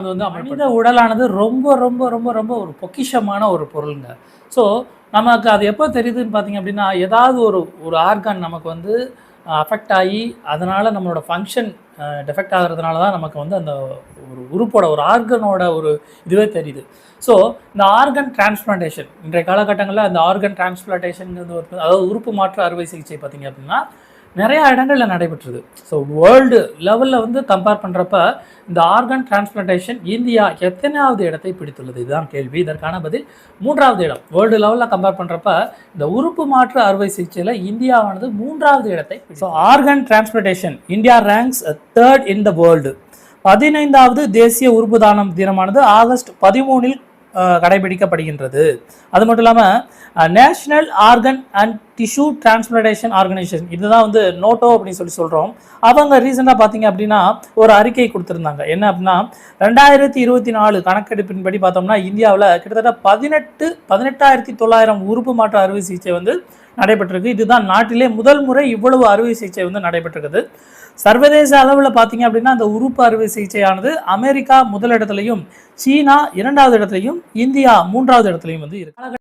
அது வந்து மனித உடலானது ரொம்ப ரொம்ப ரொம்ப ரொம்ப ஒரு பொக்கிஷமான ஒரு பொருளுங்க. ஸோ நமக்கு அது எப்போ தெரியுதுன்னு பார்த்தீங்க அப்படின்னா ஏதாவது ஒரு ஒரு ஆர்கான் நமக்கு வந்து அஃபெக்ட் ஆகி அதனால் நம்மளோட ஃபங்க்ஷன் டெஃபெக்ட் ஆகிறதுனால தான் நமக்கு வந்து அந்த ஒரு உறுப்போட ஒரு ஆர்கனோட ஒரு இதுவே தெரியுது. ஸோ இந்த ஆர்கன் டிரான்ஸ்பிளான்டேஷன் இன்றைய காலகட்டங்களில் அந்த ஆர்கன் டிரான்ஸ்பிளான்டேஷன் ஒரு அதாவது உறுப்பு மாற்று அறுவை சிகிச்சை பார்த்தீங்க அப்படின்னா நிறையா இடங்களில் நடைபெற்றது. ஸோ வேர்ல்டு லெவலில் வந்து கம்பேர் பண்ணுறப்ப இந்த ஆர்கன் டிரான்ஸ்பிளான்டேஷன் இந்தியா எத்தனாவது இடத்தை பிடித்துள்ளது? இதுதான் கேள்வி. இதற்கான பதில் மூன்றாவது இடம். வேர்ல்டு லெவலில் கம்பேர் பண்ணுறப்ப இந்த உறுப்பு மாற்று அறுவை சிகிச்சையில் இந்தியாவானது மூன்றாவது இடத்தை so organ transplantation India ranks third in the world பதினைந்தாவது தேசிய உறுப்பு தானம் தினமானது ஆகஸ்ட் பதிமூணில் கடைபிடிக்கப்படுகின்றது. அது மட்டும் இல்லாமல் national organ and tissue transplantation organisation இதுதான் வந்து நோட்டோ அப்படின்னு சொல்லி சொல்கிறோம் அவங்க ரீசெண்டாக பார்த்தீங்க அப்படின்னா ஒரு அறிக்கை கொடுத்துருந்தாங்க. என்ன அப்படின்னா ரெண்டாயிரத்தி இருபத்தி நாலு கணக்கெடுப்பின்படி பார்த்தோம்னா இந்தியாவில் கிட்டத்தட்ட பதினெட்டு பதினெட்டாயிரத்தி தொள்ளாயிரம் உறுப்பு மாற்று அறுவை சிகிச்சை வந்து நடைபெற்றிருக்கு. இதுதான் நாட்டிலே முதல் முறை இவ்வளவு அறுவை சிகிச்சை வந்து நடைபெற்றிருக்குது. சர்வதேச அளவில் பார்த்தீங்க அப்படின்னா அந்த உறுப்பு அறுவை சிகிச்சையானது அமெரிக்கா முதலிடத்துலையும் சீனா இரண்டாவது இடத்துலையும் இந்தியா மூன்றாவது இடத்துலையும் வந்து இருக்கு.